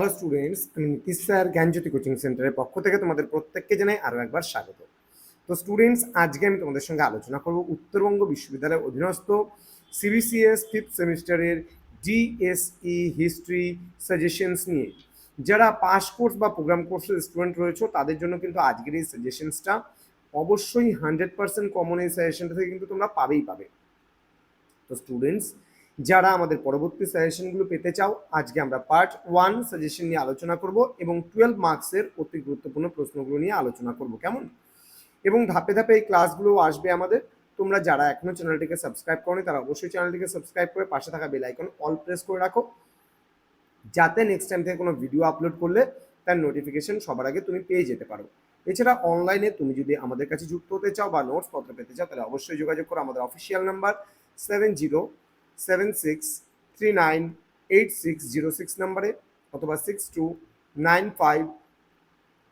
Hello students, আমি Nitish sir, জ্ঞানজ্যোতি coaching সেন্টারের পক্ষ থেকে তোমাদের প্রত্যেককে জানাই আরও একবার স্বাগত। তো স্টুডেন্টস, আজকে আমি তোমাদের সঙ্গে আলোচনা করব উত্তরবঙ্গ বিশ্ববিদ্যালয়ের অধীনস্থ সিবিসিএস ফিফথ সেমিস্টারের ডিএসই হিস্ট্রি সাজেশনস নিয়ে। যারা পাস কোর্স বা প্রোগ্রাম কোর্সের স্টুডেন্ট রয়েছে, তাদের জন্য কিন্তু আজকের এই সাজেশনসটা অবশ্যই হান্ড্রেড পার্সেন্ট কমন এই সাজেশনটা থেকে কিন্তু তোমরা পাবেই পাবে। তো স্টুডেন্টস যারা আমাদের পরবর্তী সাজেশনগুলো পেতে চাও, আজকে আমরা পার্ট ওয়ান সাজেশন নিয়ে আলোচনা করব এবং টুয়েলভ মার্কসের অতি গুরুত্বপূর্ণ প্রশ্নগুলো নিয়ে আলোচনা করব, কেমন? এবং ধাপে ধাপে এই ক্লাসগুলো আসবে আমাদের। তোমরা যারা এখনও চ্যানেলটিকে সাবস্ক্রাইব করনি, তারা অবশ্যই চ্যানেলটিকে সাবস্ক্রাইব করে পাশে থাকা বেল আইকন অল প্রেস করে রাখো। যাতে নেক্সট টাইম থেকে কোনো ভিডিও আপলোড করলে তার নোটিফিকেশন সবার আগে তুমি পেয়ে যেতে পারো। এছাড়া অনলাইনে তুমি যদি আমাদের কাছে যুক্ত হতে চাও বা নোটস পত্র পেতে চাও, তাহলে অবশ্যই যোগাযোগ করো। আমাদের official number seven zero seven six three nine eight six zero six নাম্বারে অথবা six two nine five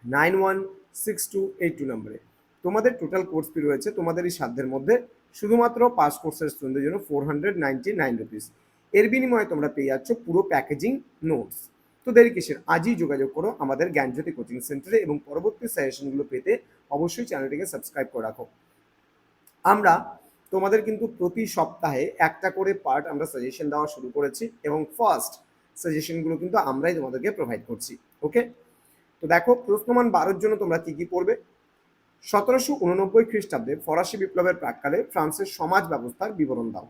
nine one six two eight two নাম্বারে। তোমাদের টোটাল কোর্স ফি রয়েছে, তোমাদের এই সাধ্যের মধ্যে শুধুমাত্র পাস কোর্সের স্টুডেন্টদের জন্য four hundred ninety nine rupees এর বিনিময়ে তোমরা পেয়ে যাচ্ছ পুরো প্যাকেজিং নোটস তো দেরি কিসের, আজই যোগাযোগ করো আমাদের জ্ঞানজ্যোতি কোচিং সেন্টারে এবং পরবর্তী সাজেশনগুলো পেতে অবশ্যই চ্যানেলটিকে সাবস্ক্রাইব করে রাখো। আমরা তোমাদের কিন্তু প্রতি সপ্তাহে একটা করে পার্ট আমরা সাজেশন দেওয়া শুরু করেছি এবং ফার্স্ট সাজেশনগুলো কিন্তু আমরাই তোমাদেরকে প্রোভাইড করছি ওকে তো দেখো, প্রশ্নমান বারোর জন্য তোমরা কি কি পড়বে? সতেরোশো উননব্বই খ্রিস্টাব্দে ফরাসি বিপ্লবের প্রাককালে ফ্রান্সের সমাজ ব্যবস্থার বিবরণ দাও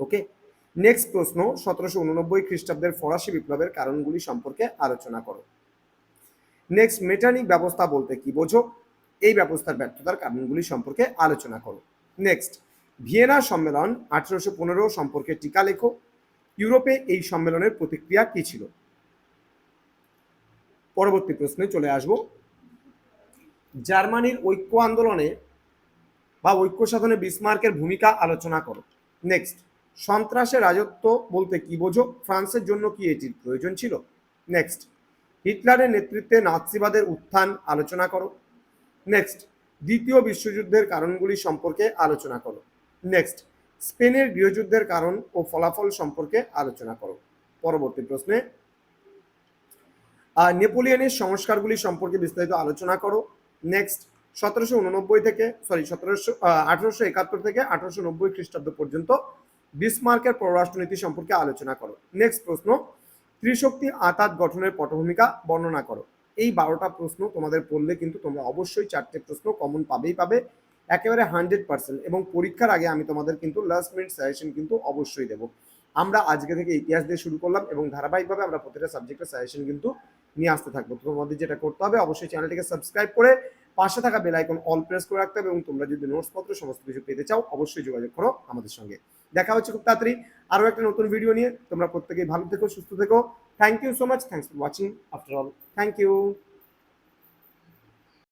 ওকে নেক্সট প্রশ্ন, সতেরোশো উননব্বই খ্রিস্টাব্দের ফরাসি বিপ্লবের কারণগুলি সম্পর্কে আলোচনা করো। নেক্সট মেটানিক ব্যবস্থা বলতে কি বোঝো? এই ব্যবস্থার ব্যর্থতার কারণগুলি সম্পর্কে আলোচনা করো। নেক্সট ভিয়েনা সম্মেলন আঠেরোশো পনেরো সম্পর্কে টিকা লেখো। ইউরোপে এই সম্মেলনের প্রতিক্রিয়া কি ছিল? পরবর্তী প্রশ্নে চলে আসব। জার্মানির ঐক্য আন্দোলনে বা ঐক্য সাধনে বিসমার্কের ভূমিকা আলোচনা করো। নেক্সট সন্ত্রাসের রাজত্ব বলতে কি বোঝো? ফ্রান্সের জন্য কি এটির প্রয়োজন ছিল? নেক্সট হিটলারের নেতৃত্বে নাৎসিবাদের উত্থান আলোচনা করো। নেক্সট দ্বিতীয় বিশ্বযুদ্ধের কারণগুলি সম্পর্কে আলোচনা করো। নেক্সট স্পেনের গৃহযুদ্ধের কারণ ও ফলাফল সম্পর্কে আলোচনা করো। পরবর্তী প্রশ্নে নেপোলিয়নের সংস্কারগুলি সম্পর্কে বিস্তারিত আলোচনা করো। নেক্সট সতেরোশো উননব্বই থেকে সরি সতেরোশো আঠারোশো একাত্তর থেকে আঠারোশো নব্বই খ্রিস্টাব্দ পর্যন্ত বিসমার্কের পররাষ্ট্রনীতি সম্পর্কে আলোচনা করো। নেক্সট প্রশ্ন, ত্রিশক্তি আতাত গঠনের পটভূমিকা বর্ণনা করো। এই বারোটা প্রশ্ন তোমাদের পড়লে কিন্তু তোমরা অবশ্যই চারটে প্রশ্ন কমন পাবেই পাবে। একেবারে হান্ড্রেড পার্সেন্ট এবং পরীক্ষার আগে আমি তোমাদের কিন্তু লাস্ট মিনিট সাজেশন কিন্তু অবশ্যই দেবো। আমরা আজকে থেকে ইতিহাস দিয়ে শুরু করলাম এবং ধারাবাহিকভাবে আমরা প্রতিটা সাবজেক্টের সাজেশন কিন্তু নিয়ে আসতে থাকব। তোমাদের যেটা করতে হবে, অবশ্যই চ্যানেলটিকে সাবস্ক্রাইব করে পাশে থাকা বেল আইকন অল প্রেস করে রাখতে হবে এবং তোমরা যদি নোটস পত্র, সমস্ত কিছু পেতে চাও, অবশ্যই যোগাযোগ করো আমাদের সঙ্গে। দেখা হচ্ছে খুব তাড়াতাড়ি আরও একটা নতুন ভিডিও নিয়ে। তোমরা প্রত্যেকেই ভালো থেকো, সুস্থ থেকো। Thank you so much thanks for watching after all thank you